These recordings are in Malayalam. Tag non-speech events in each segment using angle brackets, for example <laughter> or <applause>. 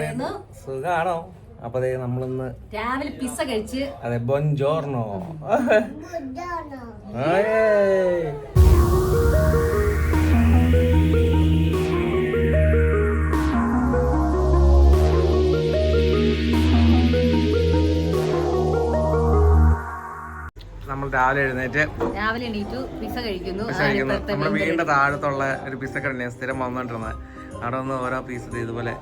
പറയുന്നു. സുഖാണോ? അപ്പൊ അതെ നമ്മളിന്ന് രാവിലെ പിസ കഴിച്ച് അതെ ബൊഞ്ചോർണോ നമ്മൾ രാവിലെ എഴുന്നേറ്റ് രാവിലെ എണീറ്റു പിസ്സ കഴിക്കുന്നു. നമ്മുടെ വീടിന്റെ താഴത്തുള്ള ഒരു പിസ്സ കടനെ സ്ഥിരം വന്നോണ്ടിരുന്നത് അവിടെ നിന്ന് ഓരോ പീസ് ഇതുപോലെ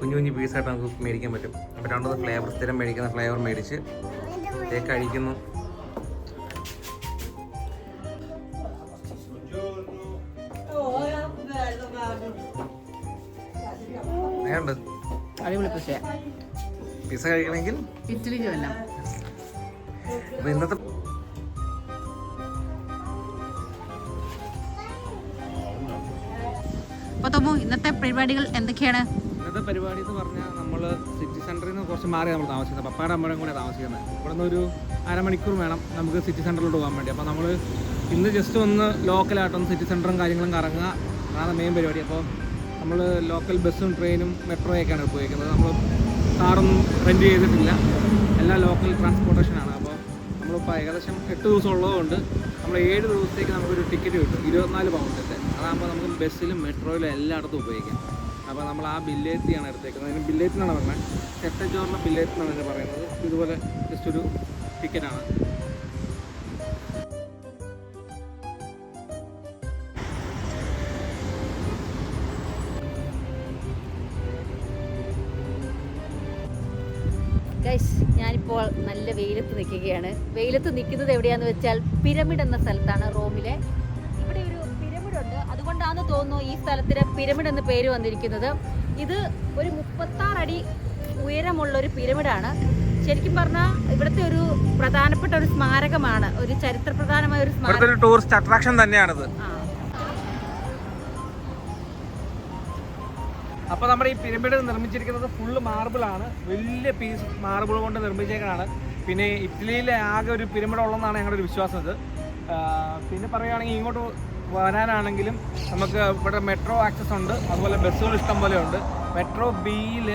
കുഞ്ഞു കുഞ്ഞു പീസായിട്ട് നമുക്ക് മേടിക്കാൻ പറ്റും. അപ്പോൾ രണ്ടു ഫ്ലേവർ സ്ഥിരം മേടിക്കുന്ന ഫ്ലേവർ മേടിച്ച് ദേ കഴിക്കുന്നു. പിസ്സ കഴിക്കണമെങ്കിൽ? അപ്പൊ ഇന്നത്തെ അപ്പൊ തോമു ഇന്നത്തെ പരിപാടികൾ എന്തൊക്കെയാണ്? ഇന്നത്തെ പരിപാടി എന്ന് പറഞ്ഞാൽ നമ്മൾ സിറ്റി സെന്ററിൽ നിന്ന് കുറച്ച് മാറി നമ്മൾ താമസിക്കുന്നത്. പപ്പാടെ അമ്മയുടെ കൂടെ താമസിക്കുന്നത്. ഇവിടെ നിന്ന് ഒരു അരമണിക്കൂർ വേണം നമുക്ക് സിറ്റി സെന്ററിലോട്ട് പോകാൻ വേണ്ടി. അപ്പോൾ നമ്മൾ ഇന്ന് ജസ്റ്റ് ഒന്ന് ലോക്കലായിട്ടൊന്ന് സിറ്റി സെന്ററും കാര്യങ്ങളും കറങ്ങുക അതാണ് മെയിൻ പരിപാടി. അപ്പോൾ നമ്മൾ ലോക്കൽ ബസ്സും ട്രെയിനും മെട്രോയൊക്കെയാണ് ഉപയോഗിക്കുന്നത്. നമ്മൾ കാറൊന്നും റെന്റ് ചെയ്തിട്ടില്ല. എല്ലാ ലോക്കൽ ട്രാൻസ്പോർട്ടേഷനാണ് അപ്പോൾ നമ്മളിപ്പോൾ ഏകദേശം എട്ട് ദിവസം ഉള്ളതുകൊണ്ട് നമ്മൾ ഏഴ് ദിവസത്തേക്ക് നമുക്കൊരു ടിക്കറ്റ് കിട്ടും. ഇരുപത്തിനാല് പൗണ്ടിന്റെ അതാകുമ്പോൾ നമുക്ക് ബസ്സിലും മെട്രോയിലും എല്ലായിടത്തും ഉപയോഗിക്കാം. അപ്പോൾ നമ്മൾ ആ ബില്ലേറ്റിയാണ് എടുത്തേക്കുന്നത്. അതിന് ബില്ലേറ്റ് എന്നാണ് പറഞ്ഞത്. ചെട്ടച്ചോറിലെ ബില്ലേറ്റ് എന്നാണ് പറയുന്നത്. ഇതുപോലെ ജസ്റ്റ് ഒരു ടിക്കറ്റാണ്. ഞാനിപ്പോൾ നല്ല വെയിലത്ത് നിൽക്കുകയാണ്. വെയിലത്ത് നിൽക്കുന്നത് എവിടെയാണെന്ന് വെച്ചാൽ പിരമിഡ് എന്ന സ്ഥലത്താണ് റോമിലെ അതുകൊണ്ടാണെന്ന് തോന്നുന്നു ഈ സ്ഥലത്തിന് പിരമിഡ് എന്ന് പേര് വന്നിരിക്കുന്നത്. ഇത് ഒരു മുപ്പത്താറടി ഉയരമുള്ള ഒരു പിരമിഡാണ്. ശരിക്കും പറഞ്ഞാൽ ഇവിടുത്തെ ഒരു പ്രധാനപ്പെട്ട ഒരു സ്മാരകമാണ്. ഒരു ചരിത്രപ്രധാനമായ ഒരു സ്മാരകം. ഒരു ടൂറിസ്റ്റ് അട്രാക്ഷൻ തന്നെയാണിത്. അപ്പോൾ നമ്മുടെ ഈ പിരമിഡ് നിർമ്മിച്ചിരിക്കുന്നത് ഫുള്ള് ആണ്. വലിയ പീസ് മാർബിൾ കൊണ്ട് നിർമ്മിച്ചേക്കാണ് പിന്നെ ഇറ്റലിയിലെ ആകെ ഒരു പിരമിഡ് ഉള്ളതെന്നാണ് ഞങ്ങളുടെ ഒരു വിശ്വാസം ഇത്. പിന്നെ പറയുകയാണെങ്കിൽ ഇങ്ങോട്ട് വരാനാണെങ്കിലും നമുക്ക് ഇവിടെ മെട്രോ ആക്സസ് ഉണ്ട്. അതുപോലെ ബസ്സുകൾ ഇഷ്ടം പോലെ ഉണ്ട്. മെട്രോ ബിയിൽ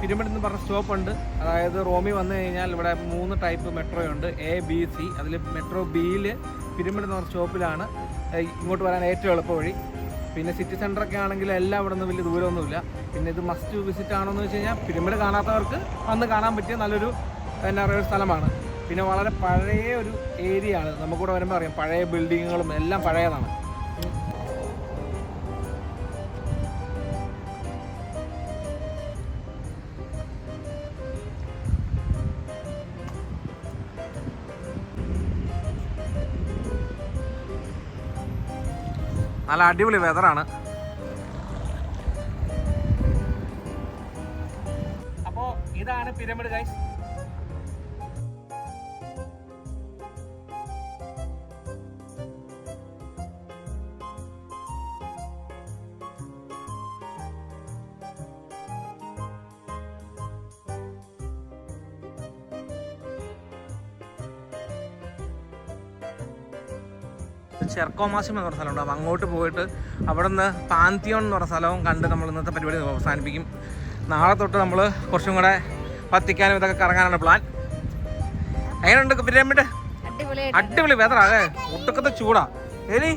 പിരമിഡ് എന്ന് പറഞ്ഞ സ്റ്റോപ്പ് ഉണ്ട്. അതായത് റോമി വന്നു കഴിഞ്ഞാൽ ഇവിടെ മൂന്ന് ടൈപ്പ് മെട്രോ ഉണ്ട്. എ ബി സി അതിൽ മെട്രോ ബിയിൽ പിരമിഡ് എന്ന് പറഞ്ഞ സ്റ്റോപ്പിലാണ് ഇങ്ങോട്ട് വരാൻ ഏറ്റവും എളുപ്പ വഴി. പിന്നെ സിറ്റി സെന്റർ ഒക്കെ ആണെങ്കിൽ എല്ലാം ഇവിടെ നിന്ന് വലിയ ദൂരമൊന്നുമില്ല. പിന്നെ ഇത് മസ്റ്റ് വിസിറ്റ് ആണോ എന്ന് വെച്ച് കഴിഞ്ഞാൽ പിരമിഡ് കാണാത്തവർക്ക് വന്ന് കാണാൻ പറ്റിയ നല്ലൊരു എന്താ പറയുക സ്ഥലമാണ്. പിന്നെ വളരെ പഴയ ഒരു ഏരിയ ആണ്. നമുക്കിവിടെ വരുമ്പോൾ അറിയാം. പഴയ ബിൽഡിങ്ങുകളും എല്ലാം പഴയതാണ്. നല്ല അടിപൊളി വെതറാണ് അപ്പോൾ ഇതാണ് പിരമിഡ് ഗൈസ് ചെർക്കോമാശം എന്ന് പറഞ്ഞ സ്ഥലമുണ്ട്. അപ്പോൾ അങ്ങോട്ട് പോയിട്ട് അവിടെ നിന്ന് പാന്തിയോൺ എന്ന് പറഞ്ഞ സ്ഥലവും കണ്ട് നമ്മൾ ഇന്നത്തെ പരിപാടി അവസാനിപ്പിക്കും. നാളെ തൊട്ട് നമ്മൾ കുറച്ചും കൂടെ പത്തിക്കാനും ഇതൊക്കെ കറങ്ങാനാണ് പ്ലാൻ എങ്ങനെയുണ്ട് പിരമിഡ് അടിപൊളി വെതറാ അതെ ഒട്ടുക്കത്തെ ചൂടാ. ഏലി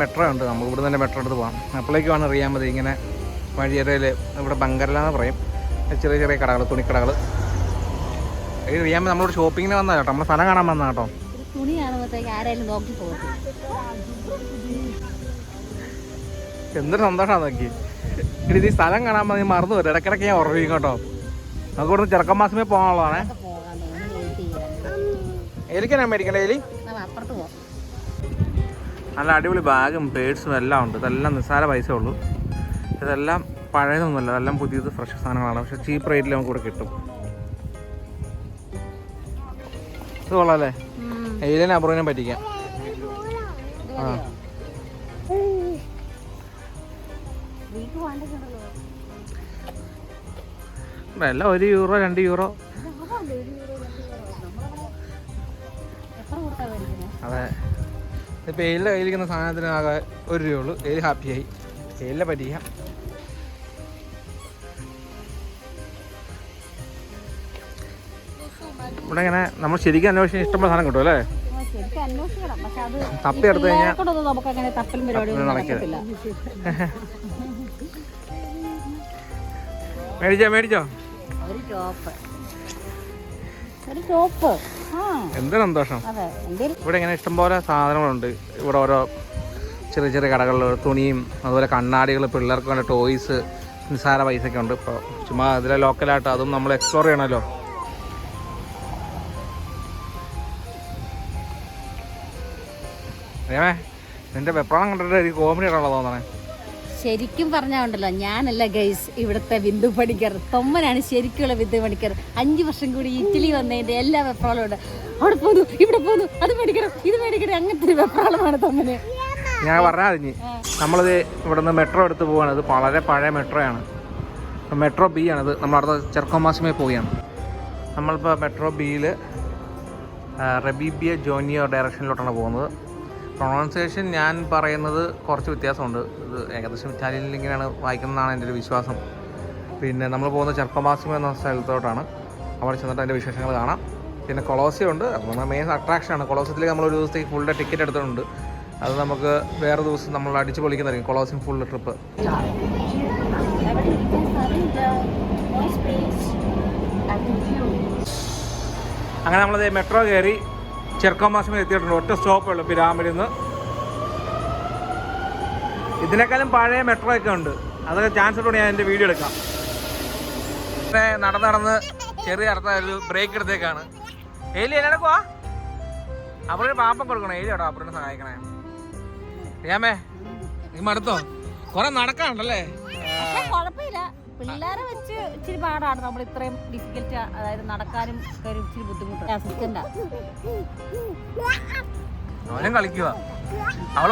മെട്രോ ഉണ്ട്. നമുക്ക് ഇവിടെ തന്നെ മെട്രോ എടുത്ത് പോകാം അപ്പോഴേക്കുമാണ് അറിയാൻ മതി. ഇങ്ങനെ വഴിയരയിൽ ഇവിടെ ബങ്കരല എന്ന് പറയും. ചെറിയ ചെറിയ കടകൾ തുണിക്കടകൾ അറിയാൻ നമ്മളിവിടെ ഷോപ്പിങ്ങിന് വന്നതാണ് കേട്ടോ. നമ്മൾ സ്ഥലം കാണാൻ വന്നതാ കേട്ടോ. തുണി ആരെങ്കിലും നോക്കി പോകും. എന്തൊരു സന്തോഷമാണ് നോക്കി. ഇനി ഈ സ്ഥലം കാണാൻ മതി മറന്നു വരും ഇടക്കിടക്ക് ഞാൻ ഉറവിക്കും കേട്ടോ. നമുക്ക് ഇവിടുന്ന് ചെറുക്കം മാസമേ പോകാനുള്ളതാണേ. വെയിറ്റ് മേടിക്കണ്ടേ എലി നല്ല അടിപൊളി ബാഗും പേഴ്സും എല്ലാം ഉണ്ട്. ഇതെല്ലാം നിസ്സാര പൈസ ഉള്ളൂ. ഇതെല്ലാം പഴയതൊന്നുമല്ല. ഇതെല്ലാം പുതിയത് ഫ്രഷ് സാധനങ്ങളാണ്. പക്ഷെ ചീപ്പ് റേറ്റിൽ നമുക്ക് ഇവിടെ കിട്ടും. ഇത് കൊള്ളാല്ലേ എയിലിനെ അബ്രോനെ പറ്റിക്കാം. എല്ലാം ഒരു യൂറോ രണ്ട് യൂറോ. അതെ. ഇപ്പം എയിലിന്റെ കയ്യിലിരിക്കുന്ന സാധനത്തിന് ആകെ ഒരു രൂപയുള്ളൂ. എയിൽ ഹാപ്പിയായി. തേയില പറ്റിക്കാം. ഇവിടെ ഇങ്ങനെ നമ്മൾ ശരിക്കും അന്വേഷിച്ച് ഇഷ്ടമുള്ള സാധനം കിട്ടും അല്ലേ? തപ്പി എടുത്തു കഴിഞ്ഞാൽ നടക്കത്തില്ല. മേടിച്ചോ മേടിച്ചോ? എന്തൊരു സന്തോഷം. ഇവിടെ ഇങ്ങനെ ഇഷ്ടംപോലെ സാധനങ്ങളുണ്ട്. ഇവിടെ ഓരോ ചെറിയ ചെറിയ കടകളിൽ തുണിയും അതുപോലെ കണ്ണാടികൾ പിള്ളേർക്ക് വേണ്ട ടോയ്സ് നിസ്സാര പൈസയൊക്കെ ഉണ്ട്. ഇപ്പോൾ ചുമ്മാ ഇതിലെ ലോക്കലായിട്ട് അതും നമ്മൾ എക്സ്പ്ലോർ ചെയ്യണമല്ലോ. അറിയാമേ നിന്റെ വെപ്രാളം കണ്ടിട്ട് ഒരു കോമഡി ആണല്ലോ തോന്നണേ. ശരിക്കും പറഞ്ഞാണ്ടല്ലോ ഞാനല്ല ഗൈസ് ഇവിടുത്തെ ബിന്ദു പണിക്കർ തൊമ്മനാണ് ശരിക്കുള്ള ബിന്ദു പണിക്കർ. അഞ്ചു വർഷം കൂടി ഇറ്റലി വന്നതിന്റെ എല്ലാ വെപ്രാളും ഉണ്ട്. അവിടെ പോന്നു ഇവിടെ പോന്നു അത് പഠിക്കണം ഇത് പഠിക്കണം അങ്ങനത്തെ ഒരു വെപ്രാളമാണ് തൊമ്മന്. ഞാൻ പറഞ്ഞാൽ അതിഞ്ഞ് നമ്മളിത് ഇവിടുന്ന് മെട്രോ എടുത്ത് പോവാണ്. ഇത് വളരെ പഴയ മെട്രോ ആണ്. മെട്രോ ബി ആണ്. ആണിത് നമ്മൾ അടുത്ത ചെറുക്കോമാസിമേ പോവുകയാണ്. നമ്മളിപ്പോൾ മെട്രോ ബിയിൽ റബീബിയ ജോനിയോ ഡയറക്ഷനിലോട്ടാണ് പോകുന്നത്. പ്രൊണൗൺസിയേഷൻ ഞാൻ പറയുന്നത് കുറച്ച് വ്യത്യാസമുണ്ട്. ഇത് ഏകദേശം ഇറ്റാലിയനിൽ ഇങ്ങനെയാണ് വായിക്കുന്നതാണ് എന്റെ ഒരു വിശ്വാസം. പിന്നെ നമ്മൾ പോകുന്ന ചെറുപ്പമാസം എന്ന സ്ഥലത്തോട്ടാണ്. അവിടെ ചെന്നിട്ട് അതിന്റെ വിശേഷങ്ങൾ കാണാം. പിന്നെ കൊളോസിയം ഉണ്ട്. അപ്പോൾ നമ്മുടെ മെയിൻ അട്രാക്ഷനാണ് കൊളോസിയത്തിലേക്ക് നമ്മൾ ഒരു ദിവസത്തേക്ക് ഫുൾ ഡേ ടിക്കറ്റ് എടുത്തിട്ടുണ്ട്. അത് നമുക്ക് വേറെ ദിവസം നമ്മൾ അടിച്ചു പൊളിക്കുന്നതായിരിക്കും. കൊളോസിയം ഫുൾ ട്രിപ്പ് അങ്ങനെ നമ്മളത് മെട്രോ കയറി ചെറുക്കമാസം എത്തിയിട്ടുണ്ട്. ഒറ്റ സ്റ്റോപ്പേ ഉള്ളൂ പിരാമിഡിൽ നിന്ന്. ഇതിനേക്കാളും പഴയ മെട്രോ ഒക്കെ ഉണ്ട്. അതൊക്കെ ചാൻസ് ഉണ്ടോ ഞാൻ എന്റെ വീഡിയോ എടുക്കാം. പിന്നെ നടന്ന് നടന്ന് ചെറിയ അടുത്ത ഒരു ബ്രേക്ക് എടുത്തേക്കാണ്. എലി എന്നെടുക്കുവാ അവരൊരു പാപ്പം കൊടുക്കണം. എലി കേട്ടോ അവരുടെ സഹായിക്കണേ. അറിയാമേ നീ മടുത്തോ? കുറെ നടക്കാനുണ്ടല്ലേ? കുഴപ്പമില്ല. പിള്ളേരെ വെച്ച് ഇച്ചിരി പാടാണ്. നമ്മൾ ഇത്രയും ഡിഫിക്കൽറ്റ് അതായത് നടക്കാനും ഒരു ഇച്ചിരി ബുദ്ധിമുട്ടുണ്ട് അസിസ്റ്റന്റാ അവനും കളിക്കുക അവൾ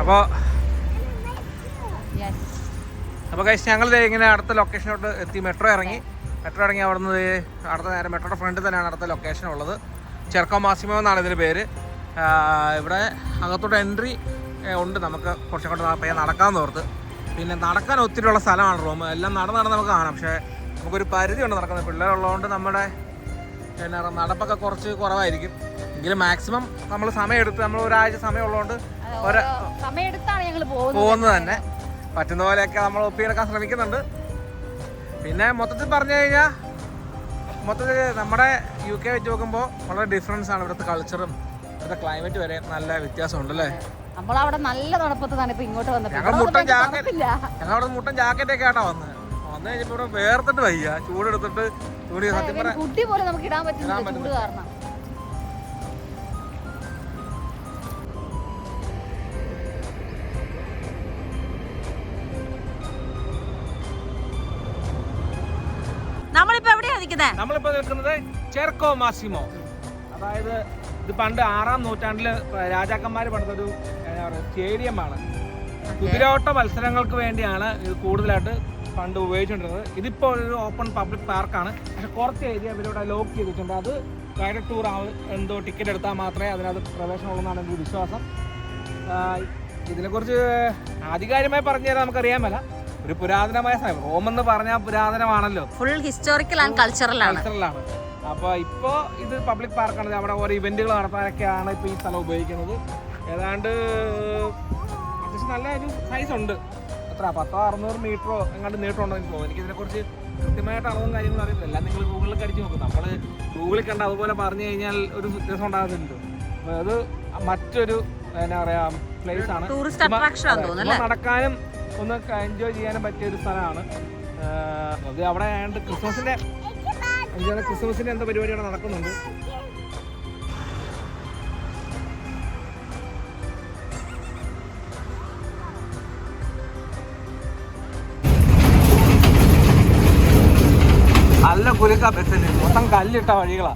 അപ്പോ അപ്പോൾ കഴിച്ച് ഞങ്ങൾ ഇങ്ങനെ അടുത്ത ലൊക്കേഷനോട്ട് എത്തി. മെട്രോ ഇറങ്ങി. മെട്രോ ഇറങ്ങി അവിടെ നിന്ന് അടുത്ത നേരം മെട്രോയുടെ ഫ്രണ്ടിൽ തന്നെയാണ് അടുത്ത ലൊക്കേഷൻ ഉള്ളത്. ചെറുക്കോ മാസിമോ എന്നാണ് ഇതിന്റെ പേര്. ഇവിടെ അകത്തോട്ട് എൻട്രി ഉണ്ട് നമുക്ക് കുറച്ചും കൂടെ പയ്യെ നടക്കാമെന്ന് ഓർത്ത് പിന്നെ നടക്കാൻ ഒത്തിരിയുള്ള സ്ഥലമാണ് റൂം. എല്ലാം നടന്ന് നടന്ന് നമുക്ക് കാണാം. പക്ഷേ നമുക്കൊരു പരിധി ഉണ്ട് നടക്കുന്നത്. പിള്ളേരുള്ളതുകൊണ്ട് നമ്മുടെ എന്നാ പറയുക നടപ്പൊക്കെ കുറച്ച് കുറവായിരിക്കും. എങ്കിലും മാക്സിമം നമ്മൾ സമയം എടുത്ത് നമ്മൾ ഒരാഴ്ച സമയമുള്ളതുകൊണ്ട് സമയമെടുത്താണ് ഞങ്ങൾ പോകുന്നത്. തന്നെ. പറ്റുന്ന പോലെയൊക്കെ നമ്മൾ ഒപ്പിയെടുക്കാൻ ശ്രമിക്കുന്നുണ്ട്. പിന്നെ മൊത്തത്തിൽ പറഞ്ഞു കഴിഞ്ഞാൽ മൊത്തത്തിൽ നമ്മുടെ യു കെ വെച്ച് നോക്കുമ്പോൾ വളരെ ഡിഫറൻസ് ആണ് ഇവിടുത്തെ കൾച്ചറും ഇവിടുത്തെ ക്ലൈമറ്റ് വരെ നല്ല വ്യത്യാസമുണ്ട് അല്ലേ നമ്മളവിടെ നല്ല തണുപ്പത്ത് തന്നെ ഇപ്പൊ ഇങ്ങോട്ട് വന്നിട്ടുണ്ട് ഞങ്ങൾ മുട്ടൻ ജാക്കറ്റ് ഞങ്ങൾ അവിടെ മുട്ടൻ ജാക്കറ്റ് ഒക്കെ ആട്ടാ വന്നത് വന്നു കഴിഞ്ഞപ്പോ ഇവിടെ വേർത്തിട്ട് വയ്യ. ചൂടെടുത്തിട്ട് ചൂട് സത്യം പറയാം കുട്ടി പോലെ നമുക്ക് ഇടാൻ ഇടാൻ കാരണം നമ്മളിപ്പോ നിൽക്കുന്നത് ചെർക്കോ മാസിമോ. അതായത് ഇത് പണ്ട് ആറാം നൂറ്റാണ്ടിൽ രാജാക്കന്മാർ പണിതൊരു സ്റ്റേഡിയമാണ്. കുതിരോട്ട മത്സരങ്ങൾക്ക് വേണ്ടിയാണ് ഇത് കൂടുതലായിട്ട് പണ്ട് ഉപയോഗിച്ചിട്ടുള്ളത് ഇതിപ്പോൾ ഒരു ഓപ്പൺ പബ്ലിക് പാർക്കാണ്. പക്ഷെ കുറച്ച് ഏരിയ ഇവരിവിടെ ലോക്ക് ചെയ്തിട്ടുണ്ട്. അത് ഗൈഡഡ് ടൂർ എന്തോ ടിക്കറ്റ് എടുത്താൽ മാത്രമേ അതിനകത്ത് പ്രവേശനമുള്ളൂ എന്നാണ് എന്റെ വിശ്വാസം. ഇതിനെക്കുറിച്ച് ആധികാരികമായി പറഞ്ഞു തരാൻ നമുക്കറിയാമല്ല ഒരു പുരാതനമായ സ്ഥലം റോം എന്ന് പറഞ്ഞാൽ പുരാതനമാണല്ലോ. ഫുൾ ഹിസ്റ്റോറിക്കൽ ആൻഡ് കൾച്ചറൽ ആണ്. കൾച്ചറലാണ് അപ്പോൾ ഇപ്പോൾ ഇത് പബ്ലിക് പാർക്കാണ് അവിടെ ഓരോ ഇവന്റുകൾ നടത്താനൊക്കെയാണ് ഇപ്പോൾ ഈ സ്ഥലം ഉപയോഗിക്കുന്നത്. ഏതാണ്ട് അത്യാവശ്യം നല്ല ഒരു സൈസ് ഉണ്ട്. എത്ര പത്തോ അറുന്നൂറ് മീറ്ററോ എങ്ങാണ്ട് നീട്ടമുണ്ടോ എനിക്ക് തോന്നുന്നു. എനിക്ക് ഇതിനെക്കുറിച്ച് കൃത്യമായിട്ട് അളവും കാര്യങ്ങളും അറിയില്ല. എല്ലാം നിങ്ങൾ ഗൂഗിളിൽ അടിച്ച് നോക്കും. നമ്മൾ ഗൂഗിളിൽ കണ്ട അതുപോലെ പറഞ്ഞു കഴിഞ്ഞാൽ ഒരു വ്യത്യാസം ഉണ്ടാകുന്നുണ്ട്. അത് മറ്റൊരു എന്നാ പറയാ പ്ലേസ് ആണ്. നടക്കാനും ഒന്ന് എൻജോയ് ചെയ്യാനും പറ്റിയ ഒരു സ്ഥലമാണ്. അത് അവിടെ ആയതുകൊണ്ട് ക്രിസ്മസിന്റെ എന്താ ക്രിസ്മസിന്റെ എന്താ പരിപാടി പരിപാടിയാണ് നടക്കുന്നുണ്ട്. നല്ല കുലുക്ക ബസ്സിന്. മൊത്തം കല്ലിട്ട വഴികളാ.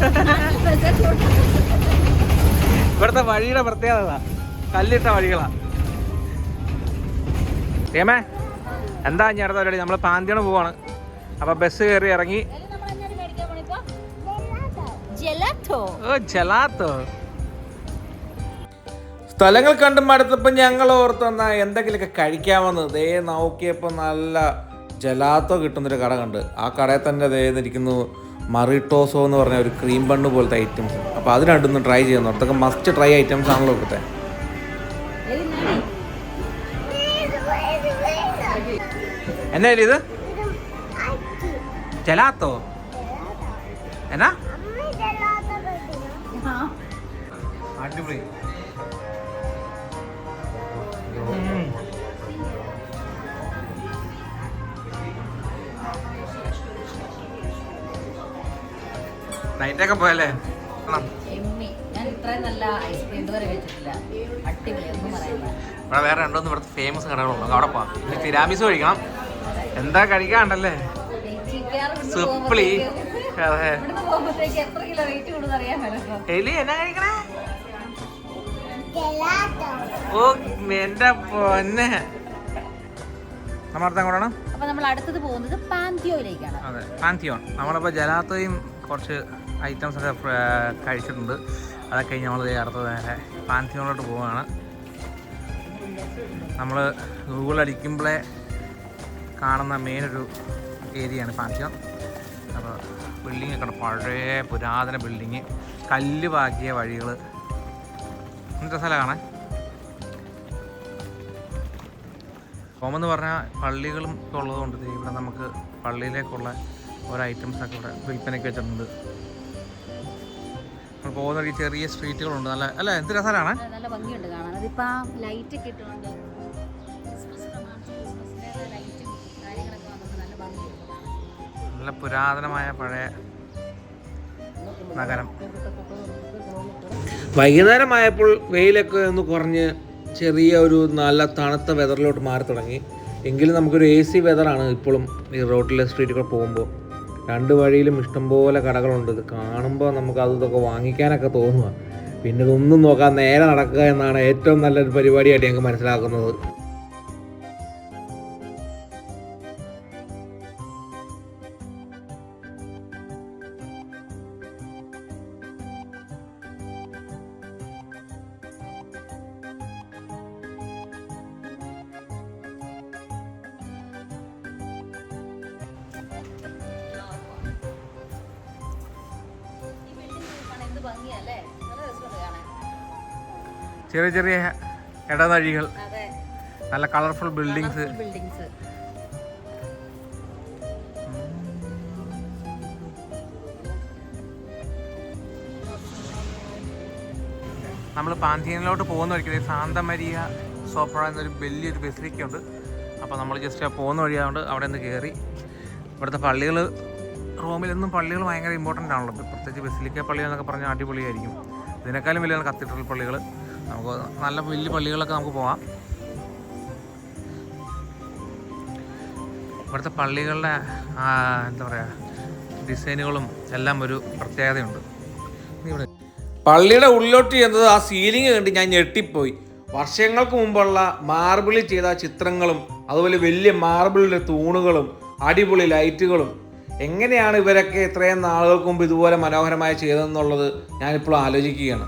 <laughs> ഇവിടുത്തെ വഴിയുടെ പ്രത്യേകത കല്ലിട്ട വഴികളാ. ഏമേ എന്താ ഞാൻ അടുത്ത പരിപാടി? നമ്മൾ പാന്തിയാണ് പോവാണ്. അപ്പൊ ബസ് കയറി ഇറങ്ങി. ഓ ജലാത്തോ. സ്ഥലങ്ങൾ കണ്ടും അടുത്തപ്പോ ഞങ്ങൾ ഓർത്ത് എന്നാൽ എന്തെങ്കിലുമൊക്കെ കഴിക്കാമെന്ന്. ദേ നോക്കിയപ്പോൾ നല്ല ജലാത്തോ കിട്ടുന്നൊരു കട കണ്ട്. ആ കടയിൽ തന്നെ ദേ ഇരിക്കുന്നു. മറിട്ടോസോ എന്ന് പറഞ്ഞ ഒരു ക്രീം ബണ്ണ് പോലത്തെ ഐറ്റംസ് അപ്പോൾ അത് രണ്ടൊന്ന് ട്രൈ ചെയ്യുന്നു. അതൊക്കെ മസ്റ്റ് ട്രൈ ഐറ്റംസ് ആണല്ലോ ഇവിടുത്തെ. എന്നാ ഇത്? ചെലാത്തോ എന്നാ? അടിപൊളി. ഒന്നും പോയല്ലേ? ഇവിടെ വേറെ രണ്ടോന്ന് ഇവിടുത്തെ ഫേമസ് കടകളുണ്ട്. അവിടെ പോവാം. ഇനി തിരാമിസ് കഴിക്കണം. എന്താ കഴിക്കാണ്ടല്ലേ? പോകുമ്പോഴത്തേക്ക്. അതെ. എലി എന്നാ കഴിക്കണേ? ഓ എന്റെ പൊന്നെ. നമ്മളടുത്ത് അങ്ങോട്ടാണ് അപ്പൊ നമ്മൾ അടുത്തത് പോകുന്നത് പാന്തിയോയിലേക്കാണ് അതെ പാന്തിയോൺ നമ്മളിപ്പോൾ ജലാത്തയും കുറച്ച് ഐറ്റംസ് ഒക്കെ കഴിച്ചിട്ടുണ്ട്. അതൊക്കെ കഴിഞ്ഞ് നമ്മൾ അടുത്ത നേരെ പാന്തിയോണിലോട്ട് പോവുകയാണ്. നമ്മൾ ഗൂഗിൾ അടിക്കുമ്പോഴേ കാണുന്ന മെയിൻ ഒരു ഏരിയയാണ് പാൻസിയോൺ അപ്പോൾ ബിൽഡിംഗ് ഒക്കെ പഴയ പുരാതന ബിൽഡിങ് കല്ല് പാക്കിയ വഴികൾ ഇന്നത്തെ സ്ഥലമാണ് ഹോമെന്ന് പറഞ്ഞാൽ പള്ളികളും ഒക്കെ ഉള്ളതുകൊണ്ട് ഇവിടെ നമുക്ക് പള്ളിയിലേക്കുള്ള ഓരോ ഐറ്റംസൊക്കെ ഇവിടെ വിൽപ്പനയ്ക്ക് വെച്ചിട്ടുണ്ട്. പോകുന്ന ഒരു ചെറിയ സ്ട്രീറ്റുകളുണ്ട് നല്ല അല്ല? എന്ത് രസമാണ് നല്ല ഭംഗിയുണ്ട് കാണാൻ. അതിപ്പോ ലൈറ്റ് ഒക്കെ ഇട്ടുകൊണ്ട് നല്ല ഭംഗിയുണ്ട് നല്ല പുരാതനമായ പഴയ നഗരം. വൈകുന്നേരമായപ്പോൾ വെയിലൊക്കെ ഒന്ന് കുറഞ്ഞ് ചെറിയ ഒരു നല്ല തണുത്ത വെതറിലോട്ട് മാറി തുടങ്ങി. എങ്കിലും നമുക്കൊരു എ സി വെതറാണ് ഇപ്പോഴും ഈ റോഡിലെ സ്ട്രീറ്റുകൾ പോകുമ്പോൾ. രണ്ട് വഴിയിലും ഇഷ്ടംപോലെ കടകളുണ്ട്. ഇത് കാണുമ്പോൾ നമുക്ക് അത് ഇതൊക്കെ വാങ്ങിക്കാനൊക്കെ തോന്നുക പിന്നെ ഇതൊന്നും നോക്കാൻ നേരെ നടക്കുക എന്നാണ് ഏറ്റവും നല്ലൊരു പരിപാടിയായിട്ട് ഞങ്ങൾക്ക് മനസ്സിലാക്കുന്നത്. ചെറിയ ചെറിയ ഇടനഴികൾ. നല്ല കളർഫുൾ ബിൽഡിങ്സ് നമ്മൾ പാന്തീനിലോട്ട് പോകുന്ന വഴിക്ക് സാന്തമരിയ സോപ്ര എന്നൊരു വലിയൊരു ബസിലിക്ക ഉണ്ട് അപ്പോൾ നമ്മൾ ജസ്റ്റ് ആ പോകുന്ന വഴിയായതുകൊണ്ട് അവിടെ നിന്ന് കയറി ഇവിടുത്തെ പള്ളികൾ റോമിലൊന്നും പള്ളികൾ ഭയങ്കര ഇമ്പോർട്ടന്റ് ആണല്ലോ. പ്രത്യേകിച്ച് ബസിലിക്ക പള്ളി എന്നൊക്കെ പറഞ്ഞാൽ അടിപൊളിയായിരിക്കും. ഇതിനേക്കാളും വലിയ കത്തീഡ്രൽ പള്ളികൾ നമുക്ക് നല്ല വലിയ പള്ളികളൊക്കെ നമുക്ക് പോവാം. ഇവിടുത്തെ പള്ളികളുടെ എന്താ പറയുക ഡിസൈനുകളും എല്ലാം ഒരു പ്രത്യേകതയുണ്ട്. ഇവിടെ പള്ളിയുടെ ഉള്ളിലോട്ട് ചെയ്യുന്നത് ആ സീലിംഗ് കണ്ട് ഞാൻ ഞെട്ടിപ്പോയി. വർഷങ്ങൾക്ക് മുമ്പുള്ള മാർബിളിൽ ചെയ്ത ചിത്രങ്ങളും അതുപോലെ വലിയ മാർബിളിലെ തൂണുകളും അടിപൊളി ലൈറ്റുകളും എങ്ങനെയാണ് ഇവരൊക്കെ ഇത്രയും നാളുകൾക്ക് മുമ്പ് ഇതുപോലെ മനോഹരമായി ചെയ്തതെന്നുള്ളത് ഞാനിപ്പോൾ ആലോചിക്കുകയാണ്.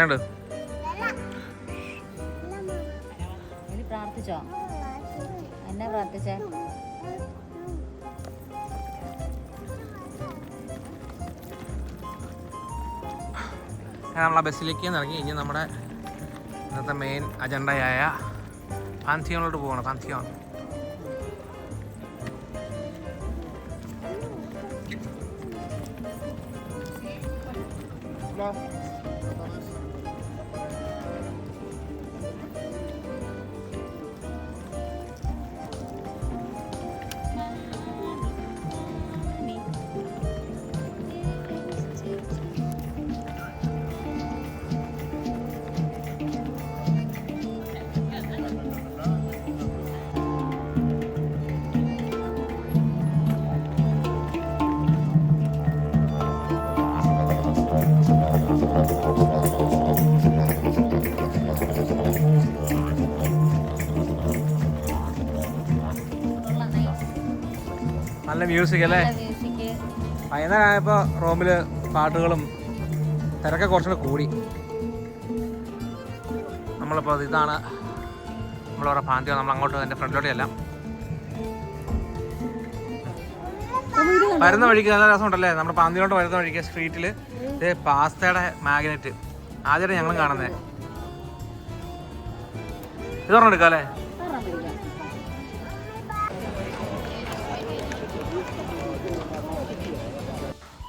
ഏണ്ട് പ്രാർത്ഥിച്ചോ? എന്നാ പ്രാർത്ഥിച്ചേ? നമ്മൾ ആ ബസ്സിലേക്ക് ഇറങ്ങി. ഇനി നമ്മുടെ ഇന്നത്തെ മെയിൻ അജണ്ടയായ പാന്തിയോണിലോട്ട് പോകണം പാന്തിയോൺ നല്ല മ്യൂസിക് അല്ലേ? മ്യൂസിക് വൈകുന്നേരം ആയപ്പോൾ റൂമിൽ പാട്ടുകളും തിരക്കെ കുറച്ചുകൂടെ കൂടി. നമ്മളിപ്പോൾ ഇതാണ്. നമ്മളവിടെ ഭാന്തിയോ നമ്മൾ അങ്ങോട്ട് എന്റെ ഫ്രണ്ടിലോട്ട് വരുന്ന വഴിക്ക് നല്ല രസമുണ്ടല്ലേ? നമ്മുടെ പാന്തിയിലോട്ട് വരുന്ന വഴിക്ക് സ്ട്രീറ്റിൽ പാസ്തയുടെ മാഗ്നറ്റ് ആദ്യമായിട്ട് ഞങ്ങളും കാണുന്നത് ഇത് പറഞ്ഞെടുക്കാം അല്ലേ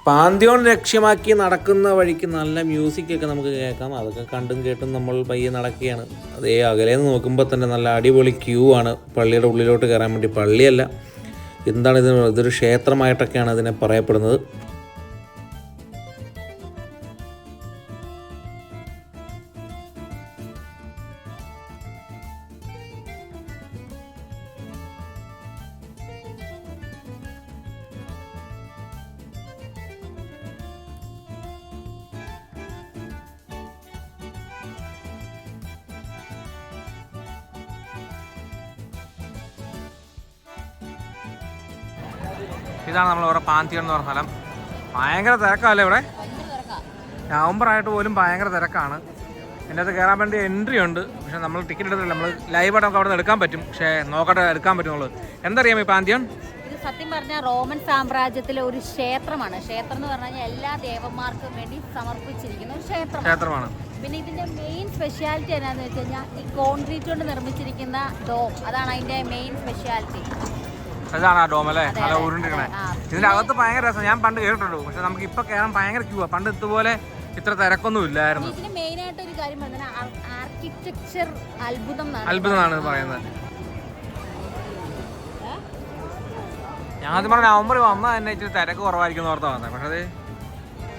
പാന്തിയോൺ ലക്ഷ്യമാക്കി നടക്കുന്ന വഴിക്ക് നല്ല മ്യൂസിക്കൊക്കെ നമുക്ക് കേൾക്കാം. അതൊക്കെ കണ്ടും കേട്ടും നമ്മൾ പയ്യെ നടക്കുകയാണ്. അതേ അകലേന്ന് നോക്കുമ്പോൾ തന്നെ നല്ല അടിപൊളി ക്യൂ ആണ്. പള്ളിയുടെ ഉള്ളിലോട്ട് കയറാൻ വേണ്ടി പള്ളിയല്ല. എന്താണ് ഇതിന് ഇതൊരു ക്ഷേത്രമായിട്ടൊക്കെയാണ് ഇതിനെ പറയപ്പെടുന്നത്. ഇതാണ് നമ്മൾ ഇവിടെ പാന്തിയൻ എന്ന് പറഞ്ഞ സ്ഥലം. ഭയങ്കര തിരക്കല്ലേ ഇവിടെ? നവംബർ ആയിട്ട് പോലും ഭയങ്കര തിരക്കാണ്. എന്റെ അത് കയറാൻ വേണ്ടി എൻട്രി ഉണ്ട്. പക്ഷെ നമ്മൾ ടിക്കറ്റ് എടുത്തില്ല നമ്മൾ ലൈവായിട്ട് നമുക്ക് അവിടെ നിന്ന് എടുക്കാൻ പറ്റും. പക്ഷേ നോക്കട്ടെ എടുക്കാൻ പറ്റുന്നുള്ളൂ. എന്തറിയാം ഈ പാന്തിയൻ സത്യം പറഞ്ഞാൽ റോമൻ സാമ്രാജ്യത്തിലെ ഒരു ക്ഷേത്രമാണ്. ക്ഷേത്രം എന്ന് പറഞ്ഞു കഴിഞ്ഞാൽ എല്ലാ ദേവന്മാർക്കും വേണ്ടി സമർപ്പിച്ചിരിക്കുന്ന ഒരു ക്ഷേത്രമാണ്. ക്ഷേത്രമാണ്. പിന്നെ ഇതിന്റെ മെയിൻ സ്പെഷ്യാലിറ്റി എന്നാന്ന് വെച്ച് കഴിഞ്ഞാൽ ഈ കോൺക്രീറ്റ് കൊണ്ട് നിർമ്മിച്ചിരിക്കുന്ന ഡോം അതാണ് അതിന്റെ മെയിൻ സ്പെഷ്യാലിറ്റി ഇതാണ് ആ ഡോം അല്ലേ? നല്ല ഉരുണ്ടിരിക്കണേ. ഇതിന്റെ അകത്ത് ഭയങ്കര രസം. ഞാൻ പണ്ട് കേട്ടിട്ടുണ്ട്. പക്ഷെ നമുക്ക് ഇപ്പൊ കയറാൻ ഭയങ്കര ക്യൂ പണ്ട് ഇതുപോലെ ഇത്ര തിരക്കൊന്നും ഇല്ലായിരുന്നു. ഇതിന് മെയിൻ ആയിട്ട് ഒരു കാര്യം ആർക്കിടെക്ചർ അത്ഭുതം അത്ഭുതമാണ് പറയുന്നത്. ഞാൻ ആദ്യം പറഞ്ഞ നവംബർ വന്നാൽ തന്നെ ഇച്ചിരി തിരക്ക് കുറവായിരിക്കും ഓർത്താ വന്നത് പക്ഷെ അത്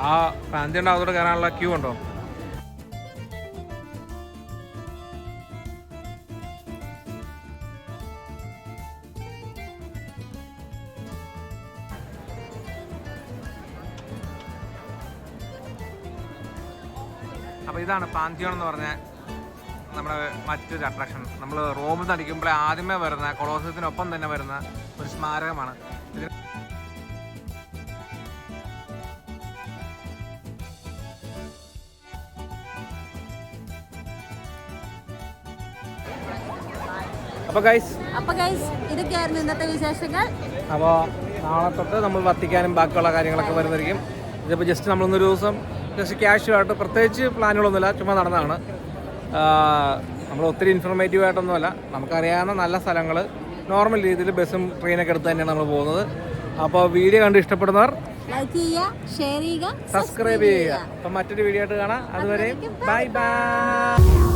ആ പാന്തിയുടെ അകത്തോട്ട് കയറാനുള്ള ക്യൂ ഉണ്ടോ? അപ്പോൾ ഇതാണ് പാന്തിയോൺ എന്ന് പറഞ്ഞ നമ്മുടെ മറ്റൊരു അട്രാക്ഷൻ നമ്മൾ റോമിൽ നിന്ന് അടിക്കുമ്പോഴേ ആദ്യമേ വരുന്ന കൊളോസത്തിനൊപ്പം തന്നെ വരുന്ന ഒരു സ്മാരകമാണ്. ഇതിന് അപ്പോൾ ഗൈസ് അപ്പൊ ഗൈസ് ഇതൊക്കെയായിരുന്നു ഇന്നത്തെ വിശേഷങ്ങൾ. അപ്പോൾ നാളെ തൊട്ട് നമ്മൾ വത്തിക്കാനും ബാക്കിയുള്ള കാര്യങ്ങളൊക്കെ വരുന്നതായിരിക്കും. ഇതിപ്പോൾ ജസ്റ്റ് നമ്മളൊന്നൊരു ദിവസം ജസ്റ്റ് ക്യാഷ്വലായിട്ട് പ്രത്യേകിച്ച് പ്ലാനുകളൊന്നുമില്ല ചുമ്മാ നടന്നതാണ്. നമ്മൾ ഒത്തിരി ഇൻഫർമേറ്റീവ് ആയിട്ടൊന്നുമല്ല. നമുക്കറിയാവുന്ന നല്ല സ്ഥലങ്ങൾ നോർമൽ രീതിയിൽ ബസ്സും ട്രെയിനൊക്കെ എടുത്ത് തന്നെയാണ് നമ്മൾ പോകുന്നത്. അപ്പോൾ വീഡിയോ കണ്ട് ഇഷ്ടപ്പെടുന്നവർ ലൈക്ക് ചെയ്യുക ഷെയർ ചെയ്യുക സബ്സ്ക്രൈബ് ചെയ്യുക. അപ്പം മറ്റൊരു വീഡിയോ ആയിട്ട് കാണാം. അതുവരെ ബൈ ബൈ